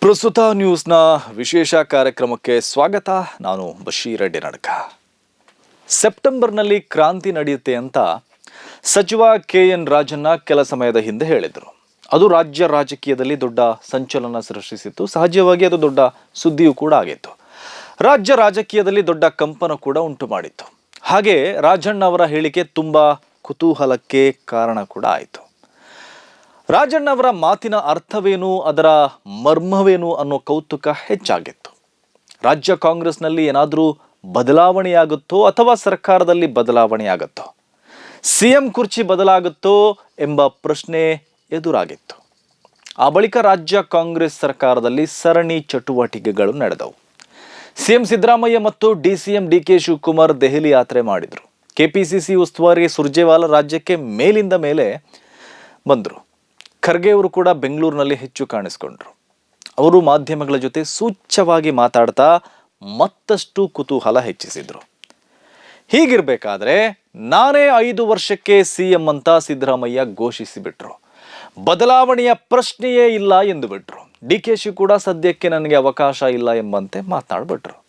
ಪ್ರಸ್ತುತ ನ್ಯೂಸ್ನ ವಿಶೇಷ ಕಾರ್ಯಕ್ರಮಕ್ಕೆ ಸ್ವಾಗತ. ನಾನು ಬಶೀರ್ ನಡಕ. ಸೆಪ್ಟೆಂಬರ್ನಲ್ಲಿ ಕ್ರಾಂತಿ ನಡೆಯುತ್ತೆ ಅಂತ ಸಚಿವ ಕೆ ಎನ್ ರಾಜಣ್ಣ ಕೆಲ ಸಮಯದ ಹಿಂದೆ ಹೇಳಿದರು. ಅದು ರಾಜ್ಯ ರಾಜಕೀಯದಲ್ಲಿ ದೊಡ್ಡ ಸಂಚಲನ ಸೃಷ್ಟಿಸಿತ್ತು. ಸಹಜವಾಗಿ ಅದು ದೊಡ್ಡ ಸುದ್ದಿಯೂ ಕೂಡ ಆಗಿತ್ತು. ರಾಜ್ಯ ರಾಜಕೀಯದಲ್ಲಿ ದೊಡ್ಡ ಕಂಪನ ಕೂಡ ಉಂಟು ಮಾಡಿತ್ತು. ಹಾಗೆ ರಾಜಣ್ಣ ಅವರ ಹೇಳಿಕೆ ತುಂಬ ಕುತೂಹಲಕ್ಕೆ ಕಾರಣ ಕೂಡ ಆಯಿತು. ರಾಜಣ್ಣವರ ಮಾತಿನ ಅರ್ಥವೇನು, ಅದರ ಮರ್ಮವೇನು ಅನ್ನೋ ಕೌತುಕ ಹೆಚ್ಚಾಗಿತ್ತು. ರಾಜ್ಯ ಕಾಂಗ್ರೆಸ್ನಲ್ಲಿ ಏನಾದರೂ ಬದಲಾವಣೆಯಾಗುತ್ತೋ ಅಥವಾ ಸರ್ಕಾರದಲ್ಲಿ ಬದಲಾವಣೆಯಾಗುತ್ತೋ, ಸಿಎಂ ಕುರ್ಚಿ ಬದಲಾಗುತ್ತೋ ಎಂಬ ಪ್ರಶ್ನೆ ಎದುರಾಗಿತ್ತು. ಆ ಬಳಿಕ ರಾಜ್ಯ ಕಾಂಗ್ರೆಸ್ ಸರ್ಕಾರದಲ್ಲಿ ಸರಣಿ ಚಟುವಟಿಕೆಗಳು ನಡೆದವು. ಸಿಎಂ ಸಿದ್ದರಾಮಯ್ಯ ಮತ್ತು D DCM D K Shivakumar Delhi ಯಾತ್ರೆ ಮಾಡಿದರು. ಕೆಪಿಸಿಸಿ ಉಸ್ತುವಾರಿ ಸುರ್ಜೇವಾಲ ರಾಜ್ಯಕ್ಕೆ ಮೇಲಿಂದ ಮೇಲೆ ಬಂದರು. ಖರ್ಗೆ ಅವರು ಕೂಡ ಬೆಂಗಳೂರಿನಲ್ಲಿ ಹೆಚ್ಚು ಕಾಣಿಸ್ಕೊಂಡ್ರು. ಅವರು ಮಾಧ್ಯಮಗಳ ಜೊತೆ ಸೂಚ್ಛವಾಗಿ ಮಾತಾಡ್ತಾ ಮತ್ತಷ್ಟು ಕುತೂಹಲ ಹೆಚ್ಚಿಸಿದ್ರು. ಹೀಗಿರ್ಬೇಕಾದ್ರೆ ನಾನೇ ಐದು ವರ್ಷಕ್ಕೆ ಸಿಎಂ ಅಂತ ಸಿದ್ದರಾಮಯ್ಯ ಘೋಷಿಸಿಬಿಟ್ರು. ಬದಲಾವಣೆಯ ಪ್ರಶ್ನೆಯೇ ಇಲ್ಲ ಎಂದು ಬಿಟ್ರು. ಡಿ ಕೆ ಶಿ ಕೂಡ ಸದ್ಯಕ್ಕೆ ನನಗೆ ಅವಕಾಶ ಇಲ್ಲ ಎಂಬಂತೆ ಮಾತನಾಡ್ಬಿಟ್ರು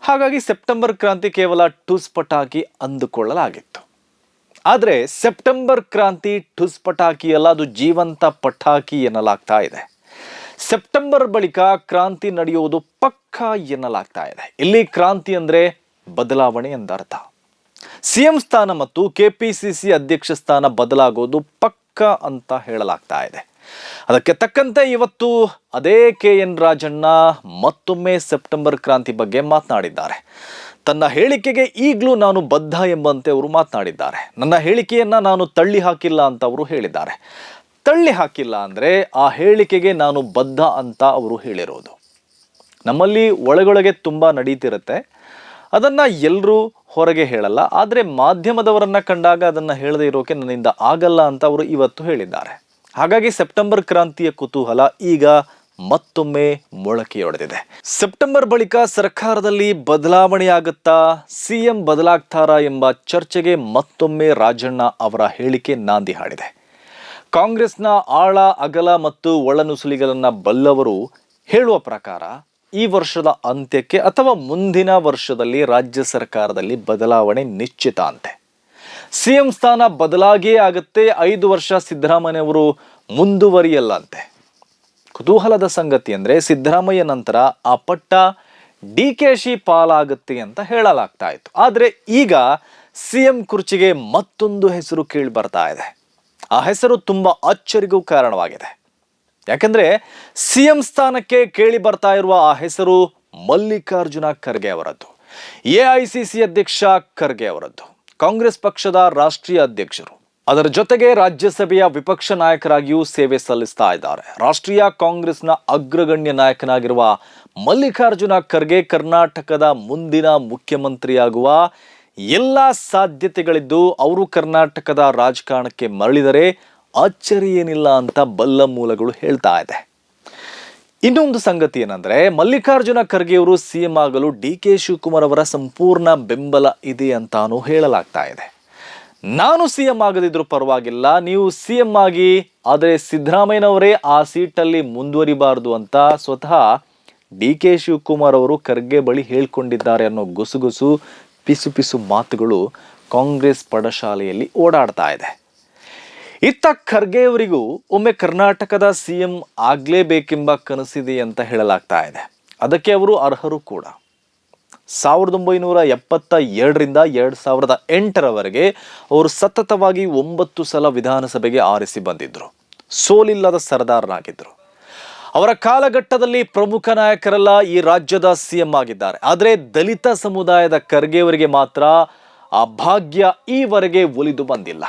ಹಾಗಾಗಿ ಸೆಪ್ಟೆಂಬರ್ ಕ್ರಾಂತಿ ಕೇವಲ ಟೂಸ್ಪಟಾಗಿ ಅಂದುಕೊಳ್ಳಲಾಗಿತ್ತು. ಆದರೆ ಸೆಪ್ಟೆಂಬರ್ ಕ್ರಾಂತಿ ಠುಸ್ ಪಟಾಕಿ ಅಲ್ಲ, ಅದು ಜೀವಂತ ಪಟಾಕಿ ಎನ್ನಲಾಗ್ತಾ ಇದೆ. ಸೆಪ್ಟೆಂಬರ್ ಬಳಿಕ ಕ್ರಾಂತಿ ನಡೆಯುವುದು ಪಕ್ಕ ಎನ್ನಲಾಗ್ತಾ ಇದೆ. ಇಲ್ಲಿ ಕ್ರಾಂತಿ ಅಂದರೆ ಬದಲಾವಣೆ ಎಂದರ್ಥ. ಸಿಎಂ ಸ್ಥಾನ ಮತ್ತು ಕೆಪಿಸಿಸಿ ಅಧ್ಯಕ್ಷ ಸ್ಥಾನ ಬದಲಾಗೋದು ಪಕ್ಕ ಅಂತ ಹೇಳಲಾಗ್ತಾ ಇದೆ. ಅದಕ್ಕೆ ತಕ್ಕಂತೆ ಇವತ್ತು ಅದೇ ಕೆ ಎನ್ ರಾಜಣ್ಣ ಮತ್ತೊಮ್ಮೆ ಸೆಪ್ಟೆಂಬರ್ ಕ್ರಾಂತಿ ಬಗ್ಗೆ ಮಾತನಾಡಿದ್ದಾರೆ. ತನ್ನ ಹೇಳಿಕೆಗೆ ಈಗಲೂ ನಾನು ಬದ್ಧ ಎಂಬಂತೆ ಅವರು ಮಾತನಾಡಿದ್ದಾರೆ. ನನ್ನ ಹೇಳಿಕೆಯನ್ನು ನಾನು ತಳ್ಳಿ ಹಾಕಿಲ್ಲ ಅಂತ ಅವರು ಹೇಳಿದ್ದಾರೆ. ತಳ್ಳಿ ಹಾಕಿಲ್ಲ ಅಂದ್ರೆ ಆ ಹೇಳಿಕೆಗೆ ನಾನು ಬದ್ಧ ಅಂತ ಅವರು ಹೇಳಿರೋದು. ನಮ್ಮಲ್ಲಿ ಒಳಗೊಳಗೆ ತುಂಬ ನಡೀತಿರುತ್ತೆ. ಅದನ್ನು ಎಲ್ಲರೂ ಹೊರಗೆ ಹೇಳಲ್ಲ. ಆದರೆ ಮಾಧ್ಯಮದವರನ್ನ ಕಂಡಾಗ ಅದನ್ನು ಹೇಳದೇ ಇರೋಕೆ ನನ್ನಿಂದ ಆಗಲ್ಲ ಅಂತ ಅವರು ಇವತ್ತು ಹೇಳಿದ್ದಾರೆ. ಹಾಗಾಗಿ ಸೆಪ್ಟೆಂಬರ್ ಕ್ರಾಂತಿಯ ಕುತೂಹಲ ಈಗ ಮತ್ತೊಮ್ಮೆ ಮೊಳಕೆಯೊಡೆದಿದೆ. ಸೆಪ್ಟೆಂಬರ್ ಬಳಿಕ ಸರ್ಕಾರದಲ್ಲಿ ಬದಲಾವಣೆಯಾಗುತ್ತಾ ಸಿಎಂ ಬದಲಾಗ್ತಾರಾ ಎಂಬ ಚರ್ಚೆಗೆ ಮತ್ತೊಮ್ಮೆ ರಾಜಣ್ಣ ಅವರ ಹೇಳಿಕೆ ನಾಂದಿ ಹಾಡಿದೆ. ಕಾಂಗ್ರೆಸ್ನ ಆಳ, ಅಗಲ ಮತ್ತು ಒಳನುಸುಲಿಗಳನ್ನು ಬಲ್ಲವರು ಹೇಳುವ ಪ್ರಕಾರ ಈ ವರ್ಷದ ಅಂತ್ಯಕ್ಕೆ ಅಥವಾ ಮುಂದಿನ ವರ್ಷದಲ್ಲಿ ರಾಜ್ಯ ಸರ್ಕಾರದಲ್ಲಿ ಬದಲಾವಣೆ ನಿಶ್ಚಿತ ಅಂತೆ. ಸಿಎಂ ಸ್ಥಾನ ಬದಲಾಗಿಯೇ ಆಗುತ್ತೆ, ಐದು ವರ್ಷ ಸಿದ್ದರಾಮಯ್ಯವರು ಮುಂದುವರಿಯಲ್ಲಂತೆ. ಕುತೂಹಲದ ಸಂಗತಿ ಅಂದರೆ ಸಿದ್ದರಾಮಯ್ಯ ನಂತರ ಆ ಪಟ್ಟ ಡಿ ಕೆ ಶಿ ಪಾಲಾಗುತ್ತೆ ಅಂತ ಹೇಳಲಾಗ್ತಾ ಇತ್ತು. ಆದರೆ ಈಗ ಸಿ ಎಂ ಕುರ್ಚಿಗೆ ಮತ್ತೊಂದು ಹೆಸರು ಕೇಳಿ ಬರ್ತಾ ಇದೆ. ಆ ಹೆಸರು ತುಂಬ ಅಚ್ಚರಿಗೂ ಕಾರಣವಾಗಿದೆ. ಯಾಕಂದರೆ ಸಿ ಎಂ ಸ್ಥಾನಕ್ಕೆ ಕೇಳಿ ಬರ್ತಾ ಇರುವ ಆ ಹೆಸರು ಮಲ್ಲಿಕಾರ್ಜುನ ಖರ್ಗೆ ಅವರದ್ದು, ಎ ಐ ಸಿ ಸಿ ಅಧ್ಯಕ್ಷ ಖರ್ಗೆ ಅವರದ್ದು. ಕಾಂಗ್ರೆಸ್ ಪಕ್ಷದ ರಾಷ್ಟ್ರೀಯ ಅಧ್ಯಕ್ಷರು. ಅದರ ಜೊತೆಗೆ ರಾಜ್ಯಸಭೆಯ ವಿಪಕ್ಷ ನಾಯಕರಾಗಿಯೂ ಸೇವೆ ಸಲ್ಲಿಸ್ತಾ ಇದ್ದಾರೆ. ರಾಷ್ಟ್ರೀಯ ಕಾಂಗ್ರೆಸ್ನ ಅಗ್ರಗಣ್ಯ ನಾಯಕನಾಗಿರುವ ಮಲ್ಲಿಕಾರ್ಜುನ ಖರ್ಗೆ ಕರ್ನಾಟಕದ ಮುಂದಿನ ಮುಖ್ಯಮಂತ್ರಿಯಾಗುವ ಎಲ್ಲ ಸಾಧ್ಯತೆಗಳಿದ್ದು ಅವರು ಕರ್ನಾಟಕದ ರಾಜಕಾರಣಕ್ಕೆ ಮರಳಿದರೆ ಅಚ್ಚರಿ ಏನಿಲ್ಲ ಅಂತ ಬಲ್ಲ ಮೂಲಗಳು ಹೇಳ್ತಾ ಇದೆ. ಇನ್ನೊಂದು ಸಂಗತಿ ಏನಂದ್ರೆ, ಮಲ್ಲಿಕಾರ್ಜುನ ಖರ್ಗೆ ಅವರು ಸಿಎಂ ಆಗಲು ಡಿ ಕೆ ಶಿವಕುಮಾರ್ ಅವರ ಸಂಪೂರ್ಣ ಬೆಂಬಲ ಇದೆ ಅಂತಾನೂ ಹೇಳಲಾಗ್ತಾ ಇದೆ. ನಾನು ಸಿಎಂ ಆಗದಿದ್ರು ಪರವಾಗಿಲ್ಲ, ನೀವು ಸಿಎಂ ಆಗಿ, ಆದರೆ ಸಿದ್ದರಾಮಯ್ಯನವರೇ ಆ ಸೀಟಲ್ಲಿ ಮುಂದುವರಿಬಾರದು ಅಂತ ಸ್ವತಃ ಡಿ ಕೆ ಶಿವಕುಮಾರ್ ಅವರು ಖರ್ಗೆ ಬಳಿ ಹೇಳ್ಕೊಂಡಿದ್ದಾರೆ ಅನ್ನೋ ಗುಸುಗುಸು ಪಿಸು ಪಿಸು ಮಾತುಗಳು ಕಾಂಗ್ರೆಸ್ ಪಡಶಾಲೆಯಲ್ಲಿ ಓಡಾಡ್ತಾ ಇದೆ. ಇತ್ತ ಖರ್ಗೆ ಅವರಿಗೂ ಒಮ್ಮೆ ಕರ್ನಾಟಕದ ಸಿ ಎಂ ಆಗಲೇಬೇಕೆಂಬ ಕನಸಿದೆ ಅಂತ ಹೇಳಲಾಗ್ತಾ ಇದೆ. ಅದಕ್ಕೆ ಅವರು ಅರ್ಹರು ಕೂಡ. ಸಾವಿರದ ಒಂಬೈನೂರ ಎಪ್ಪತ್ತ ಎರಡರಿಂದ ಎರಡು ಸಾವಿರದ ಎಂಟರವರೆಗೆ ಅವರು ಸತತವಾಗಿ ಒಂಬತ್ತು ಸಲ ವಿಧಾನಸಭೆಗೆ ಆರಿಸಿ ಬಂದಿದ್ದರು ಸೋಲಿಲ್ಲದ ಸರದಾರನಾಗಿದ್ದರು ಅವರ ಕಾಲಘಟ್ಟದಲ್ಲಿ ಪ್ರಮುಖ ನಾಯಕರೆಲ್ಲ ಈ ರಾಜ್ಯದ ಸಿ ಎಂ ಆಗಿದ್ದಾರೆ. ಆದರೆ ದಲಿತ ಸಮುದಾಯದ ಖರ್ಗೆಯವರಿಗೆ ಮಾತ್ರ ಆ ಭಾಗ್ಯ ಈವರೆಗೆ ಒಲಿದು ಬಂದಿಲ್ಲ.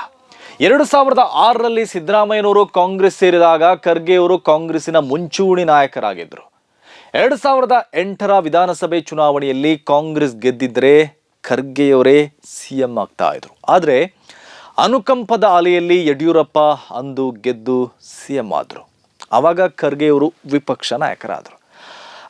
ಎರಡು ಸಾವಿರದ ಆರರಲ್ಲಿ ಸಿದ್ದರಾಮಯ್ಯನವರು ಕಾಂಗ್ರೆಸ್ ಸೇರಿದಾಗ ಖರ್ಗೆ ಅವರು ಕಾಂಗ್ರೆಸ್ಸಿನ ಮುಂಚೂಣಿ ನಾಯಕರಾಗಿದ್ದರು ಎರಡು ಸಾವಿರದ ಎಂಟರ ವಿಧಾನಸಭೆ ಚುನಾವಣೆಯಲ್ಲಿ ಕಾಂಗ್ರೆಸ್ ಗೆದ್ದಿದ್ರೆ ಖರ್ಗೆಯವರೇ ಸಿ ಎಂ ಆಗ್ತಾ ಇದ್ರು. ಆದರೆ ಅನುಕಂಪದ ಅಲೆಯಲ್ಲಿ ಯಡಿಯೂರಪ್ಪ ಅಂದು ಗೆದ್ದು ಸಿ ಎಂ ಆದರು. ಆವಾಗ ಖರ್ಗೆಯವರು ವಿಪಕ್ಷ ನಾಯಕರಾದರು.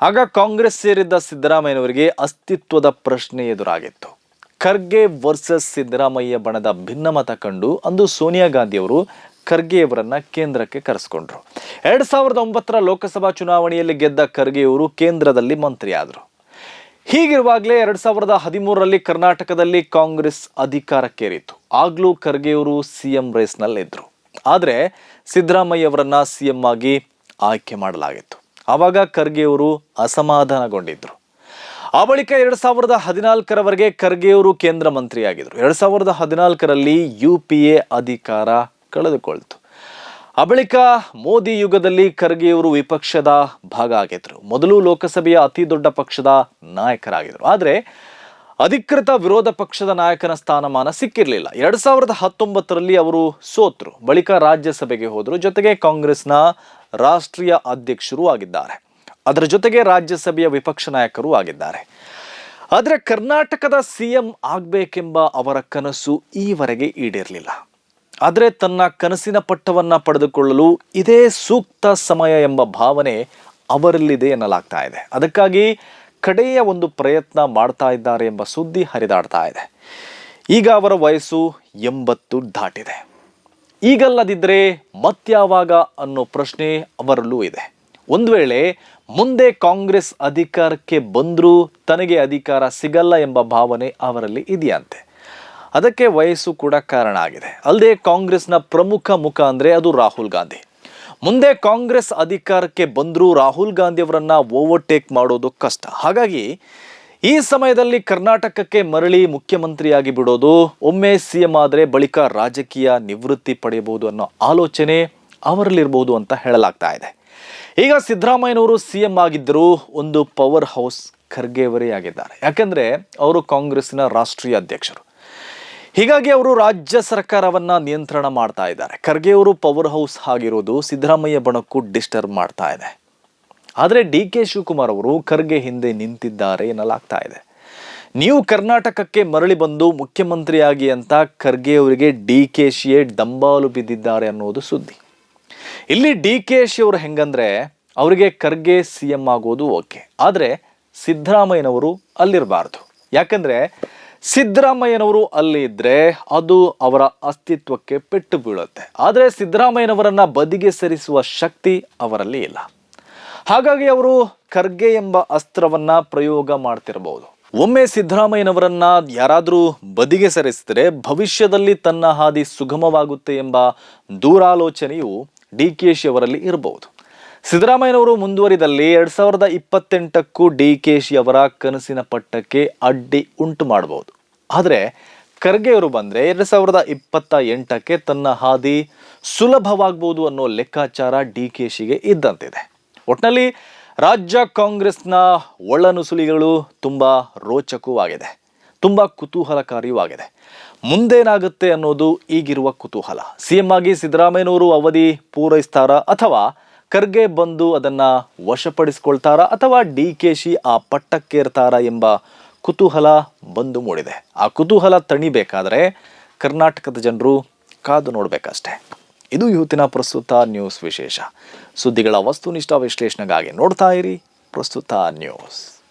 ಆಗ ಕಾಂಗ್ರೆಸ್ ಸೇರಿದ್ದ ಸಿದ್ದರಾಮಯ್ಯನವರಿಗೆ ಅಸ್ತಿತ್ವದ ಪ್ರಶ್ನೆ ಎದುರಾಗಿತ್ತು. ಖರ್ಗೆ ವರ್ಸಸ್ ಸಿದ್ದರಾಮಯ್ಯ ಬಣದ ಭಿನ್ನಮತ ಕಂಡು ಅಂದು ಸೋನಿಯಾ ಗಾಂಧಿಯವರು ಖರ್ಗೆಯವರನ್ನ ಕೇಂದ್ರಕ್ಕೆ ಕರೆಸ್ಕೊಂಡ್ರು. ಎರಡ್ ಸಾವಿರದ ಒಂಬತ್ತರ ಲೋಕಸಭಾ ಚುನಾವಣೆಯಲ್ಲಿ ಗೆದ್ದ ಖರ್ಗೆಯವರು ಕೇಂದ್ರದಲ್ಲಿ ಮಂತ್ರಿಯಾದರು. ಹೀಗಿರುವಾಗಲೇ ಎರಡ್ ಸಾವಿರದ ಹದಿಮೂರರಲ್ಲಿ ಕರ್ನಾಟಕದಲ್ಲಿ ಕಾಂಗ್ರೆಸ್ ಅಧಿಕಾರಕ್ಕೇರಿತ್ತು. ಆಗ್ಲೂ ಖರ್ಗೆಯವರು ಸಿಎಂ ರೇಸ್ನಲ್ಲಿದ್ದರು ಆದರೆ ಸಿದ್ದರಾಮಯ್ಯವರನ್ನ ಸಿಎಂ ಆಗಿ ಆಯ್ಕೆ ಮಾಡಲಾಗಿತ್ತು. ಆವಾಗ ಖರ್ಗೆಯವರು ಅಸಮಾಧಾನಗೊಂಡಿದ್ರು. ಆ ಬಳಿಕ ಎರಡ್ ಸಾವಿರದ ಹದಿನಾಲ್ಕರವರೆಗೆ ಖರ್ಗೆಯವರು ಕೇಂದ್ರ ಮಂತ್ರಿಯಾಗಿದ್ದರು. ಎರಡ್ ಸಾವಿರದ ಹದಿನಾಲ್ಕರಲ್ಲಿ ಯು ಪಿ ಎ ಅಧಿಕಾರ ಕಳೆದುಕೊಳ್ತು. ಆ ಬಳಿಕ ಮೋದಿ ಯುಗದಲ್ಲಿ ಖರ್ಗೆಯವರು ವಿಪಕ್ಷದ ಭಾಗ ಆಗಿದ್ರು ಮೊದಲು ಲೋಕಸಭೆಯ ಅತಿ ದೊಡ್ಡ ಪಕ್ಷದ ನಾಯಕರಾಗಿದ್ದರು. ಆದರೆ ಅಧಿಕೃತ ವಿರೋಧ ಪಕ್ಷದ ನಾಯಕನ ಸ್ಥಾನಮಾನ ಸಿಕ್ಕಿರಲಿಲ್ಲ. ಎರಡ್ ಸಾವಿರದ ಹತ್ತೊಂಬತ್ತರಲ್ಲಿ ಅವರು ಸೋತರು. ಬಳಿಕ ರಾಜ್ಯಸಭೆಗೆ ಹೋದರು. ಜೊತೆಗೆ ಕಾಂಗ್ರೆಸ್ನ ರಾಷ್ಟ್ರೀಯ ಅಧ್ಯಕ್ಷರೂ ಆಗಿದ್ದಾರೆ. ಅದರ ಜೊತೆಗೆ ರಾಜ್ಯಸಭೆಯ ವಿಪಕ್ಷ ನಾಯಕರೂ ಆಗಿದ್ದಾರೆ. ಆದರೆ ಕರ್ನಾಟಕದ ಸಿಎಂ ಆಗಬೇಕೆಂಬ ಅವರ ಕನಸು ಈವರೆಗೆ ಈಡೇರಲಿಲ್ಲ. ಆದರೆ ತನ್ನ ಕನಸಿನ ಪಟ್ಟವನ್ನು ಪಡೆದುಕೊಳ್ಳಲು ಇದೇ ಸೂಕ್ತ ಸಮಯ ಎಂಬ ಭಾವನೆ ಅವರಲ್ಲಿದೆ ಎನ್ನಲಾಗ್ತಾ ಇದೆ. ಅದಕ್ಕಾಗಿ ಕಡೆಯ ಒಂದು ಪ್ರಯತ್ನ ಮಾಡ್ತಾ ಇದ್ದಾರೆ ಎಂಬ ಸುದ್ದಿ ಹರಿದಾಡ್ತಾ ಇದೆ. ಈಗ ಅವರ ವಯಸ್ಸು ಎಂಬತ್ತು ದಾಟಿದೆ. ಈಗಲ್ಲದಿದ್ದರೆ ಮತ್ಯಾವಾಗ ಅನ್ನೋ ಪ್ರಶ್ನೆ ಅವರಲ್ಲೂ ಇದೆ. ಒಂದು ವೇಳೆ ಮುಂದೆ ಕಾಂಗ್ರೆಸ್ ಅಧಿಕಾರಕ್ಕೆ ಬಂದರೂ ತನಗೆ ಅಧಿಕಾರ ಸಿಗಲ್ಲ ಎಂಬ ಭಾವನೆ ಅವರಲ್ಲಿ ಇದೆಯಂತೆ. ಅದಕ್ಕೆ ವಯಸ್ಸು ಕೂಡ ಕಾರಣ ಆಗಿದೆ. ಅಲ್ಲದೆ ಕಾಂಗ್ರೆಸ್ನ ಪ್ರಮುಖ ಮುಖ ಅಂದರೆ ಅದು ರಾಹುಲ್ ಗಾಂಧಿ. ಮುಂದೆ ಕಾಂಗ್ರೆಸ್ ಅಧಿಕಾರಕ್ಕೆ ಬಂದರೂ ರಾಹುಲ್ ಗಾಂಧಿ ಅವರನ್ನ ಓವರ್ಟೇಕ್ ಮಾಡೋದು ಕಷ್ಟ. ಹಾಗಾಗಿ ಈ ಸಮಯದಲ್ಲಿ ಕರ್ನಾಟಕಕ್ಕೆ ಮರಳಿ ಮುಖ್ಯಮಂತ್ರಿಯಾಗಿ ಬಿಡೋದು, ಒಮ್ಮೆ ಸಿ ಎಂ ಆದರೆ ಬಳಿಕ ರಾಜಕೀಯ ನಿವೃತ್ತಿ ಪಡೆಯಬಹುದು ಅನ್ನೋ ಆಲೋಚನೆ ಅವರಲ್ಲಿರ್ಬೋದು ಅಂತ ಹೇಳಲಾಗ್ತಾ ಇದೆ. ಈಗ ಸಿದ್ದರಾಮಯ್ಯನವರು ಸಿ ಎಂ ಆಗಿದ್ದರೂ ಒಂದು ಪವರ್ ಹೌಸ್ ಖರ್ಗೆಯವರೇ ಆಗಿದ್ದಾರೆ ಯಾಕಂದ್ರೆ ಅವರು ಕಾಂಗ್ರೆಸ್ಸಿನ ರಾಷ್ಟ್ರೀಯ ಅಧ್ಯಕ್ಷರು. ಹೀಗಾಗಿ ಅವರು ರಾಜ್ಯ ಸರ್ಕಾರವನ್ನ ನಿಯಂತ್ರಣ ಮಾಡ್ತಾ ಇದ್ದಾರೆ. ಖರ್ಗೆ ಅವರು ಪವರ್ ಹೌಸ್ ಆಗಿರೋದು ಸಿದ್ದರಾಮಯ್ಯ ಬಣಕ್ಕೂ ಡಿಸ್ಟರ್ಬ್ ಮಾಡ್ತಾ ಇದೆ. ಆದರೆ ಡಿ ಕೆ ಶಿವಕುಮಾರ್ ಅವರು ಖರ್ಗೆ ಹಿಂದೆ ನಿಂತಿದ್ದಾರೆ ಎನ್ನಲಾಗ್ತಾ ಇದೆ. ನೀವು ಕರ್ನಾಟಕಕ್ಕೆ ಮರಳಿ ಬಂದು ಮುಖ್ಯಮಂತ್ರಿಯಾಗಿ ಅಂತ ಖರ್ಗೆ ಅವರಿಗೆ ಡಿ ಕೆ ಶಿಯೇ ಡಂಬಾಲು ಬಿದ್ದಿದ್ದಾರೆ ಅನ್ನೋದು ಸುದ್ದಿ. ಇಲ್ಲಿ ಡಿ ಕೆ ಶಿ ಅವರು ಹೆಂಗಂದ್ರೆ ಅವರಿಗೆ ಖರ್ಗೆ ಸಿ ಎಂ ಆಗೋದು ಓಕೆ. ಆದರೆ ಸಿದ್ದರಾಮಯ್ಯನವರು ಅಲ್ಲಿರಬಾರ್ದು. ಯಾಕಂದ್ರೆ ಸಿದ್ದರಾಮಯ್ಯನವರು ಅಲ್ಲಿ ಇದ್ದರೆ ಅದು ಅವರ ಅಸ್ತಿತ್ವಕ್ಕೆ ಪೆಟ್ಟು ಬೀಳುತ್ತೆ. ಆದರೆ ಸಿದ್ದರಾಮಯ್ಯನವರನ್ನ ಬದಿಗೆ ಸರಿಸುವ ಶಕ್ತಿ ಅವರಲ್ಲಿ ಇಲ್ಲ. ಹಾಗಾಗಿ ಅವರು ಖರ್ಗೆ ಎಂಬ ಅಸ್ತ್ರವನ್ನ ಪ್ರಯೋಗ ಮಾಡ್ತಿರಬಹುದು. ಒಮ್ಮೆ ಸಿದ್ದರಾಮಯ್ಯನವರನ್ನ ಯಾರಾದರೂ ಬದಿಗೆ ಸರಿಸಿದರೆ ಭವಿಷ್ಯದಲ್ಲಿ ತನ್ನ ಹಾದಿ ಸುಗಮವಾಗುತ್ತೆ ಎಂಬ ದೂರಾಲೋಚನೆಯು ಡಿ ಕೆ ಶಿ ಅವರಲ್ಲಿ ಇರಬಹುದು. ಸಿದ್ದರಾಮಯ್ಯನವರು ಮುಂದುವರಿದಲ್ಲಿ ಎರಡ್ ಸಾವಿರದ ಇಪ್ಪತ್ತೆಂಟಕ್ಕೂ ಡಿ ಕೆ ಶಿ ಅವರ ಕನಸಿನ ಪಟ್ಟಕ್ಕೆ ಅಡ್ಡಿ ಉಂಟು ಮಾಡಬಹುದು. ಆದರೆ ಖರ್ಗೆಯವರು ಬಂದರೆ ಎರಡ್ ಸಾವಿರದ ಇಪ್ಪತ್ತ ಎಂಟಕ್ಕೆ ತನ್ನ ಹಾದಿ ಸುಲಭವಾಗಬಹುದು ಅನ್ನೋ ಲೆಕ್ಕಾಚಾರ ಡಿ ಕೆ ಶಿಗೆ ಇದ್ದಂತಿದೆ. ಒಟ್ಟಿನಲ್ಲಿ ರಾಜ್ಯ ಕಾಂಗ್ರೆಸ್ನ ಒಳನುಸುಲಿಗಳು ತುಂಬ ರೋಚಕವಾಗಿದೆ. ತುಂಬ ಕುತೂಹಲಕಾರಿಯೂ ಮುಂದೇನಾಗುತ್ತೆ ಅನ್ನೋದು ಈಗಿರುವ ಕುತೂಹಲ. ಸಿ ಎಂ ಆಗಿ ಸಿದ್ದರಾಮಯ್ಯನವರು ಅವಧಿ ಪೂರೈಸ್ತಾರಾ ಅಥವಾ ಖರ್ಗೆ ಬಂದು ಅದನ್ನ ವಶಪಡಿಸ್ಕೊಳ್ತಾರಾ ಅಥವಾ ಡಿ ಕೆ ಶಿ ಆ ಪಟ್ಟಕ್ಕೇರ್ತಾರಾ ಎಂಬ ಕುತೂಹಲ ಬಂದು ಮೂಡಿದೆ. ಆ ಕುತೂಹಲ ತಣಿಬೇಕಾದರೆ ಕರ್ನಾಟಕದ ಜನರು ಕಾದು ನೋಡಬೇಕಷ್ಟೆ. ಇದು ಇವತ್ತಿನ ಪ್ರಸ್ತುತ ನ್ಯೂಸ್ ವಿಶೇಷ. ಸುದ್ದಿಗಳ ವಸ್ತುನಿಷ್ಠ ವಿಶ್ಲೇಷಣೆಗಾಗಿ ನೋಡ್ತಾ ಇರಿ ಪ್ರಸ್ತುತ ನ್ಯೂಸ್.